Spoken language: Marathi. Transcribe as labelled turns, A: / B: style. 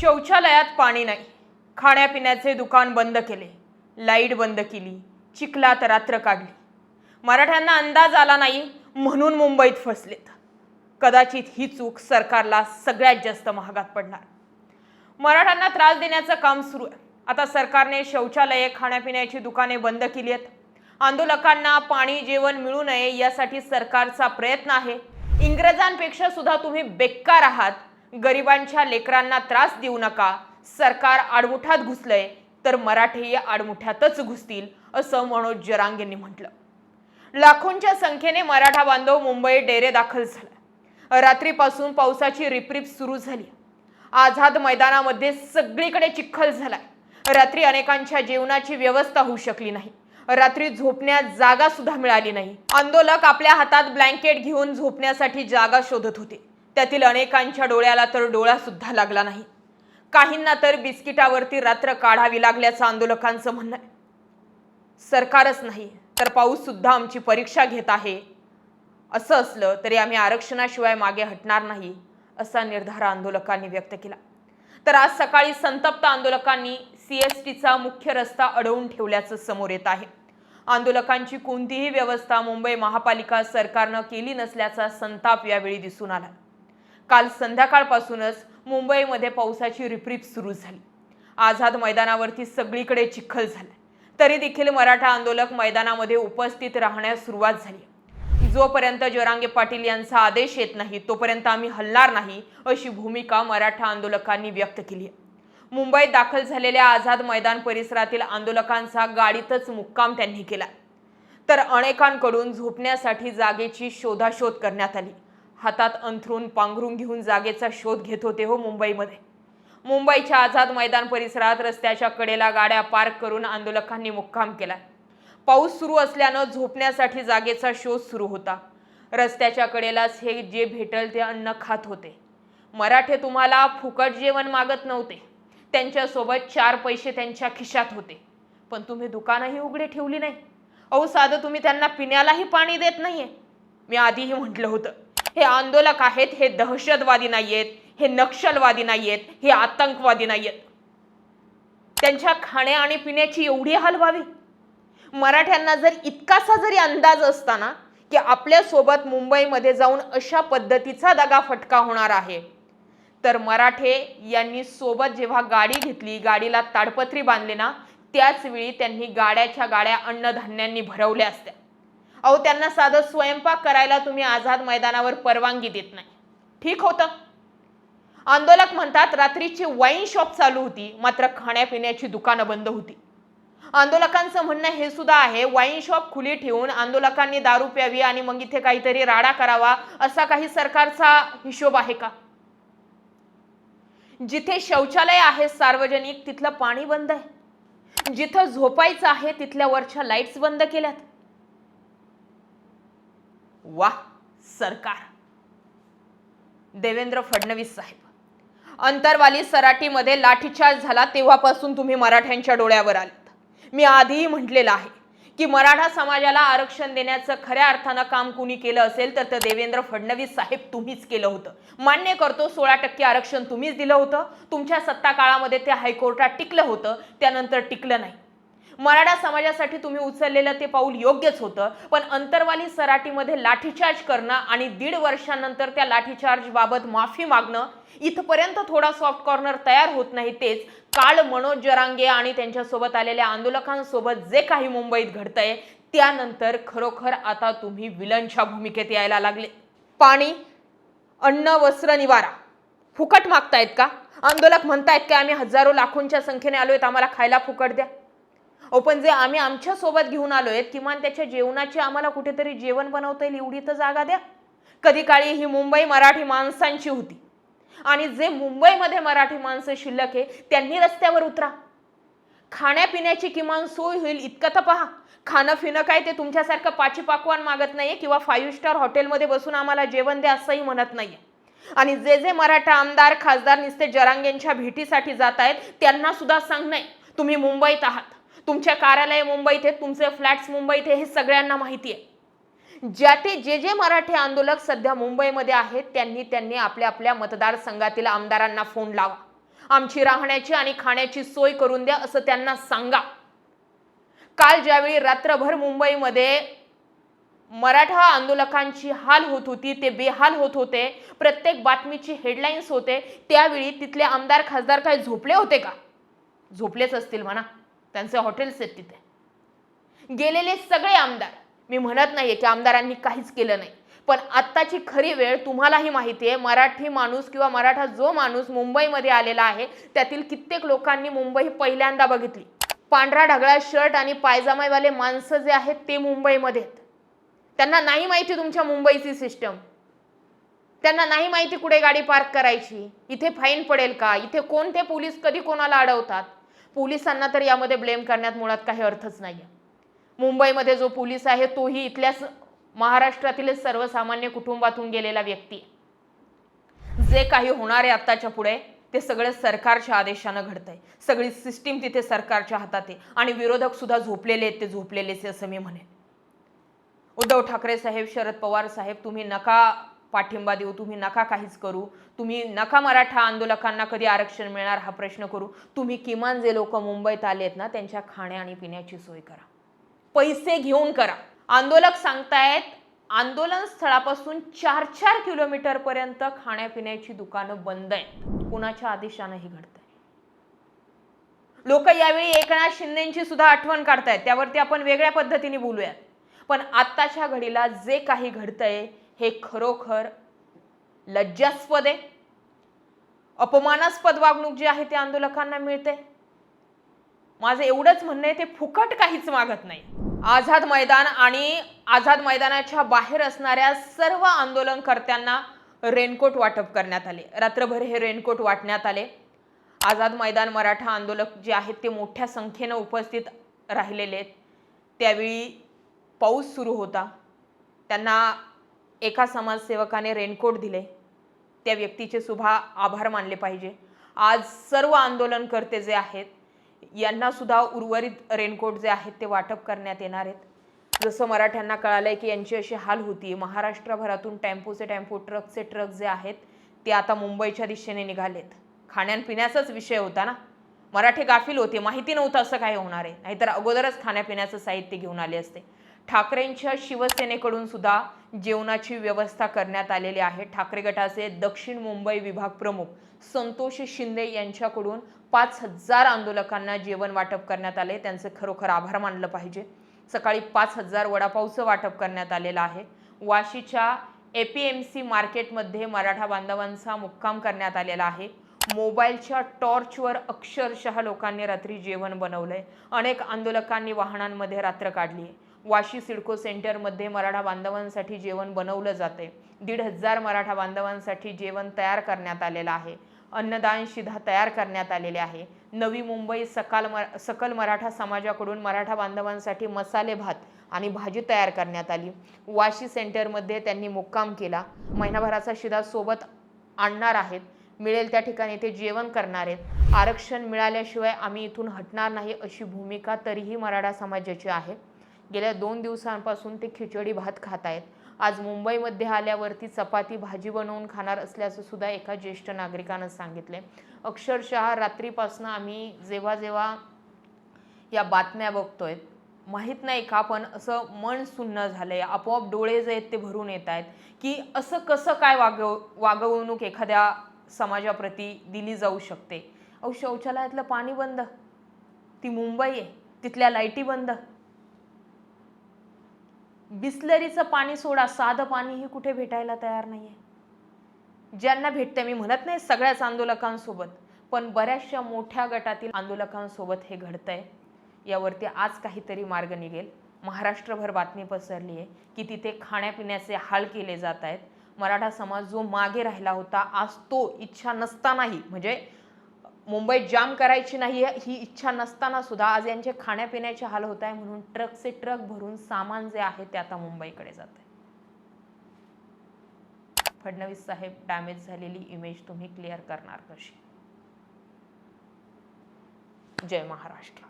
A: शौचालयात पाणी नाही. खाण्यापिण्याचे दुकान बंद केले. लाइट बंद केली. चिखलात रात्र काढली. मराठ्यांना अंदाज आला नाही म्हणून मुंबईत फसलेत. कदाचित ही चूक सरकारला सगळ्यात जास्त महागात पडणार. मराठ्यांना त्रास देण्याचं काम सुरू आहे. आता सरकारने शौचालये खाण्यापिण्याची दुकाने बंद केली आहेत. आंदोलकांना पाणी जेवण मिळू नये यासाठी सरकारचा प्रयत्न आहे. इंग्रजांपेक्षा सुद्धा तुम्ही बेकार आहात. गरिबांच्या लेकरांना त्रास देऊ नका. सरकार आडमुठ्यात घुसलंय तर मराठी आडमुठ्यातच घुसतील असं मनोज जरांग यांनी म्हटलं. लाखोंच्या संख्येने मराठा बांधव मुंबई डेरे दाखल झाला. रात्रीपासून पावसाची रिपरिप सुरू झाली. आझाद मैदानामध्ये सगळीकडे चिखल झालाय. रात्री अनेकांच्या जेवणाची व्यवस्था होऊ शकली नाही. रात्री झोपण्यास जागा सुद्धा मिळाली नाही. आंदोलक आपल्या हातात ब्लँकेट घेऊन झोपण्यासाठी जागा शोधत होते. त्यातील अनेकांच्या डोळ्याला तर डोळासुद्धा लागला नाही. काहींना तर बिस्किटावरती रात्र काढावी लागल्याचं आंदोलकांचं म्हणणं आहे. सरकारच नाही तर पाऊससुद्धा आमची परीक्षा घेत आहे. असं असलं तरी आम्ही आरक्षणाशिवाय मागे हटणार नाही असा निर्धार आंदोलकांनी व्यक्त केला. तर आज सकाळी संतप्त आंदोलकांनी सी एस टीचा मुख्य रस्ता अडवून ठेवल्याचं समोर येत आहे. आंदोलकांची कोणतीही व्यवस्था मुंबई महापालिका सरकारनं केली नसल्याचा संताप यावेळी दिसून आला काल संध्याकाळपासूनच मुंबईमध्ये पावसाची रिपरिप सुरू झाली. आझाद मैदानावरती सगळीकडे चिखल झाला. तरी देखील मराठा आंदोलक मैदानामध्ये उपस्थित राहण्यास सुरुवात झाली. जोपर्यंत जरांगे पाटील यांचा आदेश येत नाही तोपर्यंत आम्ही हलणार नाही अशी भूमिका मराठा आंदोलकांनी व्यक्त केली आहे. मुंबईत दाखल झालेल्या आझाद मैदान परिसरातील आंदोलकांचा गाडीतच मुक्काम त्यांनी केला. तर अनेकांकडून झोपण्यासाठी जागेची शोधाशोध करण्यात आली. हातात अंथरून पांघरून घेऊन जागेचा शोध घेत होते हो मुंबईमध्ये. मुंबईच्या आझाद मैदान परिसरात रस्त्याच्या कडेला गाड्या पार्क करून आंदोलकांनी मुक्काम केला. पाऊस सुरू असल्यानं झोपण्यासाठी जागेचा शोध सुरू होता. रस्त्याच्या कडेलाच हे जे भेटल ते अन्न खात होते. मराठे तुम्हाला फुकट जेवण मागत नव्हते. त्यांच्यासोबत चार पैसे त्यांच्या खिशात होते. पण तुम्ही दुकानंही उघडे ठेवली नाही. अहो साधं तुम्ही त्यांना पिण्यालाही पाणी देत नाहीये. मी आधीही म्हटलं होतं. हे आंदोलक आहेत हे दहशतवादी नाहीयेत हे नक्षलवादी नाहीयेत हे आतंकवादी नाहीयेत. त्यांच्या खाण्या आणि पिण्याची एवढी हाल व्हावी? मराठ्यांना जर इतकासा जरी अंदाज असताना की आपल्यासोबत मुंबईमध्ये जाऊन अशा पद्धतीचा दगा फटका होणार आहे तर मराठे यांनी सोबत जेव्हा गाडी घेतली गाडीला ताडपत्री बांधले ना त्याच वेळी त्यांनी गाड्याच्या गाड्या अन्नधान्यांनी भरवल्या असत्या. अहो त्यांना साधं स्वयंपाक करायला तुम्ही आझाद मैदानावर परवानगी देत नाही. ठीक होतं. आंदोलक म्हणतात रात्रीची वाईन शॉप चालू होती मात्र खाण्यापिण्याची दुकानं बंद होती. आंदोलकांचं म्हणणं हे सुद्धा आहे वाईन शॉप खुली ठेवून आंदोलकांनी दारू प्यावी आणि मग इथे काहीतरी राडा करावा असा काही सरकारचा हिशोब आहे का? जिथे शौचालय आहे सार्वजनिक तिथलं पाणी बंद आहे. जिथं झोपायचं आहे तिथल्या वरच्या लाईट्स बंद केल्यात. वा सरकार. देवेंद्र फडणवीस साहेब. अंतरवाली सराटीमध्ये लाठीचार्ज झाला तेव्हापासून तुम्ही मराठ्यांच्या डोळ्यावर आलात. मी आधीही म्हटलेलं आहे की मराठा समाजाला आरक्षण देण्याचं खऱ्या अर्थानं काम कुणी केलं असेल तर ते देवेंद्र फडणवीस साहेब तुम्हीच केलं होतं. मान्य करतो सोळा टक्के आरक्षण तुम्हीच दिलं होतं. तुमच्या सत्ता काळामध्ये ते हायकोर्टात टिकलं होतं त्यानंतर टिकलं नाही. मराठा समाजासाठी तुम्ही उचललेलं ते पाऊल योग्यच होतं. पण अंतरवाली सराटीमध्ये लाठीचार्ज करणं आणि दीड वर्षानंतर त्या लाठीचार्ज बाबत माफी मागणं इथपर्यंत थोडा सॉफ्ट कॉर्नर तयार होत नाही तेच काल मनोज जरांगे आणि त्यांच्यासोबत आलेल्या आंदोलकांसोबत जे काही मुंबईत घडतंय त्यानंतर खरोखर आता तुम्ही विलनच्या भूमिकेत यायला लागले. पाणी अन्न वस्त्र निवारा. फुकट मागतायत का? आंदोलक म्हणतायत की आम्ही हजारो लाखोंच्या संख्येने आलोय आम्हाला खायला फुकट द्या. अहो पण जे आम्ही आमच्यासोबत घेऊन आलोय किमान त्याच्या जेवणाची आम्हाला कुठेतरी जेवण बनवता येईल एवढी तर जागा द्या. कधी काळी ही मुंबई मराठी माणसांची होती. आणि जे मुंबईमध्ये मराठी माणसं शिल्लक आहे त्यांनी रस्त्यावर उतरा. खाण्यापिण्याची किमान सोय होईल इतकं तर पहा. खाणं फिणं काय ते तुमच्यासारखं पाची पाकवान मागत नाही आहे किंवा फाईव्ह स्टार हॉटेलमध्ये बसून आम्हाला जेवण द्या असंही म्हणत नाही आहे आणि जे जे मराठा आमदार खासदार निस्ते जरांगेंच्या भेटीसाठी जात आहेत त्यांना सुद्धा सांग नाही. तुम्ही मुंबईत आहात. तुमच्या कार्यालय मुंबईत आहे तुमचे फ्लॅट्स मुंबईत आहे हे सगळ्यांना माहिती आहे. ज्या ते जे जे मराठी आंदोलक सध्या मुंबईमध्ये आहेत त्यांनी त्यांनी आपल्या आपल्या मतदारसंघातील आमदारांना फोन लावा. आमची राहण्याची आणि खाण्याची सोय करून द्या असं त्यांना सांगा. काल ज्यावेळी रात्रभर मुंबईमध्ये मराठा आंदोलकांची हाल होत होती ते बेहाल होत होते प्रत्येक बातमीची हेडलाईन्स होते त्यावेळी तिथले आमदार खासदार काय झोपले होते का? झोपलेच असतील म्हणा. त्यांचे हॉटेल्स आहेत तिथे. गेलेले सगळे आमदार मी म्हणत नाहीये की आमदारांनी काहीच केलं नाही पण आत्ताची खरी वेळ तुम्हालाही माहिती आहे मराठी माणूस किंवा मराठा जो माणूस मुंबईमध्ये आलेला आहे त्यातील कित्येक लोकांनी मुंबई पहिल्यांदा बघितली. पांढरा ढगळा शर्ट आणि पायजामावाले माणसं जे आहेत ते मुंबईमध्ये आहेत. त्यांना नाही माहिती तुमच्या मुंबईची सिस्टम त्यांना नाही माहिती कुठे गाडी पार्क करायची इथे फाईन पडेल का इथे कोणते पोलीस कधी कोणाला अडवतात. पोलिसांना तर यामध्ये ब्लेम करण्यात मुळात काही अर्थच नाही मुंबईमध्ये जो पोलीस आहे तोही इथल्याच महाराष्ट्रातील सर्वसामान्य कुटुंबातून गेलेला व्यक्ती जे काही होणार आहे आत्ताच्या पुढे ते सगळं सरकारच्या आदेशानं घडतंय. सगळी सिस्टीम तिथे सरकारच्या हातात आहे. आणि विरोधक सुद्धा झोपलेले आहेत ते झोपलेलेच असं मी म्हणेन. उद्धव ठाकरे साहेब शरद पवार साहेब तुम्ही नका पाठिंबा देऊ तुम्ही नका काहीच करू. तुम्ही नका मराठा आंदोलकांना कधी आरक्षण मिळणार हा प्रश्न करू. तुम्ही किमान जे लोक मुंबईत आलेत ना त्यांच्या खाण्या आणि पिण्याची सोय करा. पैसे घेऊन करा. आंदोलक सांगतायत आंदोलन स्थळापासून चार चार किलोमीटर पर्यंत खाण्यापिण्याची दुकानं बंद आहेत. कुणाच्या आदेशानं हे घडतंय? लोक यावेळी एकनाथ शिंदेची सुद्धा आठवण काढतायत. त्यावरती आपण वेगळ्या पद्धतीने बोलूयात. पण आत्ताच्या घडीला जे काही घडतंय हे खरोखर लज्जास्पद आहे. अपमानास्पद वागणूक जी आहे ते आंदोलकांना मिळते. माझं एवढंच म्हणणं आहे ते फुकट काहीच मागत नाही. आझाद मैदान आणि आझाद मैदानाच्या बाहेर असणाऱ्या सर्व आंदोलनकर्त्यांना रेनकोट वाटप करण्यात आले. रात्रभर हे रेनकोट वाटण्यात आले. आझाद मैदान मराठा आंदोलक जे आहेत ते मोठ्या संख्येनं उपस्थित राहिलेले आहेत. त्यावेळी पाऊस सुरू होता. त्यांना एका समाजसेवकाने रेनकोट दिले. त्या व्यक्तीचे सुद्धा आभार मानले पाहिजे. आज सर्व आंदोलनकर्ते जे आहेत यांनासुद्धा उर्वरित रेनकोट जे आहेत ते वाटप करण्यात येणार आहेत. जसं मराठ्यांना कळालं आहे की यांची अशी हाल होती महाराष्ट्रभरातून टेम्पोचे टेम्पो ट्रकचे ट्रक जे आहेत ते आता मुंबईच्या दिशेने निघालेत. खाण्यापिण्याचाच विषय होता ना? मराठी गाफील होते. माहिती नव्हतं असं काय होणार आहे. नाहीतर अगोदरच खाण्यापिण्याचं साहित्य घेऊन आले असते. ठाकरेंच्या शिवसेनेकडून सुद्धा जेवणाची व्यवस्था करण्यात आलेली आहे. ठाकरे गटाचे दक्षिण मुंबई विभाग प्रमुख संतोष शिंदे यांच्याकडून पाच हजार आंदोलकांना जेवण वाटप करण्यात आले. त्यांचे खरोखर आभार मानलं पाहिजे. सकाळी पाच हजार वडापावचं वाटप करण्यात आलेलं आहे. वाशीच्या ए पी एम सी मार्केटमध्ये मराठा बांधवांचा मुक्काम करण्यात आलेला आहे. मोबाईलच्या टॉर्चवर अक्षरशः लोकांनी रात्री जेवण बनवलंय. अनेक आंदोलकांनी वाहनांमध्ये रात्र काढली आहे वाशी सिडको सेंटरमध्ये मराठा बांधवांसाठी जेवण बनवलं जाते. दीड हजार मराठा बांधवांसाठी जेवण तयार करण्यात आलेलं आहे. अन्नदान शिधा तयार करण्यात आलेले आहे. नवी मुंबई सकाल म सकल मराठा समाजाकडून मराठा बांधवांसाठी मसाले भात आणि भाजी तयार करण्यात आली. वाशी सेंटरमध्ये त्यांनी मुक्काम केला. महिनाभराचा शिधा सोबत आणणार आहेत. मिळेल त्या ठिकाणी ते जेवण करणार आहेत. आरक्षण मिळाल्याशिवाय आम्ही इथून हटणार नाही अशी भूमिका तरीही मराठा समाजाची आहे. गेल्या दोन दिवसांपासून ते खिचडी भात खात आहेत आज मुंबईमध्ये आल्यावरती चपाती भाजी बनवून खाणार असल्याचं सुद्धा एका ज्येष्ठ नागरिकानं सांगितले अक्षरशः रात्रीपासून आम्ही जेव्हा जेव्हा या बातम्या बघतोय माहीत नाही का पण असं मन सुन्न झालंय आपोआप डोळे जे आहेत ते भरून येत आहेत की असं कसं काय वागव वागवणूक एखाद्या समाजाप्रती दिली जाऊ शकते? अहो शौचालयातलं पाणी बंद. ती मुंबई आहे तिथल्या लाईटी बंद. बिस्लरीचं पाणी सोडा साधं पाणीही कुठे भेटायला तयार नाहीये. ज्यांना भेटते मी म्हणत नाही सगळ्याच आंदोलकांसोबत पण बऱ्याचशा मोठ्या गटातील आंदोलकांसोबत हे घडतंय. यावरती आज काहीतरी मार्ग निघेल. महाराष्ट्रभर बातमी पसरली आहे की तिथे खाण्यापिण्याचे हाल केले जात आहेत. मराठा समाज जो मागे राहिला होता आज तो इच्छा नसतानाही म्हणजे मुंबईत जाम करायची नाही ही इच्छा नसताना सुद्धा आज यांचे खाण्यापिण्याचे हाल होत आहे म्हणून ट्रकचे ट्रक भरून सामान जे आहे ते आता मुंबईकडे जात आहे. फडणवीस साहेब डॅमेज झालेली इमेज तुम्ही क्लिअर करणार कशी? जय महाराष्ट्र.